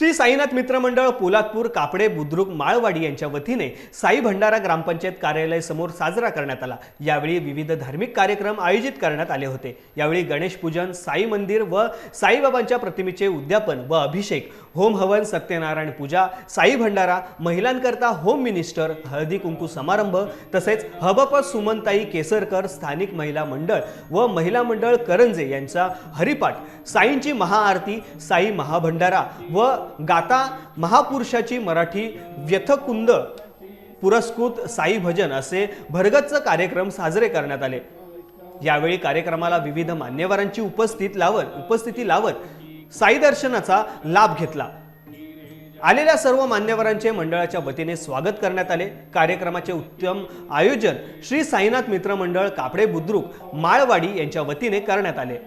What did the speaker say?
श्री साईनाथ मित्रमंडळ पोलादपूर कापडे बुद्रुक माळवाडी यांच्या वतीने साई भंडारा ग्रामपंचायत कार्यालय समोर साजरा करण्यात आला. यावेळी विविध धार्मिक कार्यक्रम आयोजित करण्यात आले होते. यावेळी गणेश पूजन साई मंदिर व साईबाबांच्या प्रतिमेचे उद्यापन व अभिषेक होम हवन सत्यनारायण पूजा साई भंडारा महिलांकरता होम मिनिस्टर हळदी कुंकू समारंभ तसेच हबप सुमनताई केसरकर स्थानिक महिला मंडळ व महिला मंडळ करंजे यांचा हरिपाठ साईंची महाआरती साई महाभंडारा व गाता महापुरुषाची मराठी व्यथकुंद पुरस्कृत साई भजन असे भरगच्च कार्यक्रम साजरे करण्यात आले. यावेळी कार्यक्रमाला विविध मान्यवरांची उपस्थित लावत उपस्थिती लावत साई दर्शनाचा लाभ घेतला. आलेल्या सर्व मान्यवरांचे मंडळाच्या वतीने स्वागत करण्यात आले. कार्यक्रमाचे उत्तम आयोजन श्री साईनाथ मित्र मंडळ कापडे बुद्रुक माळवाडी यांच्या वतीने करण्यात आले.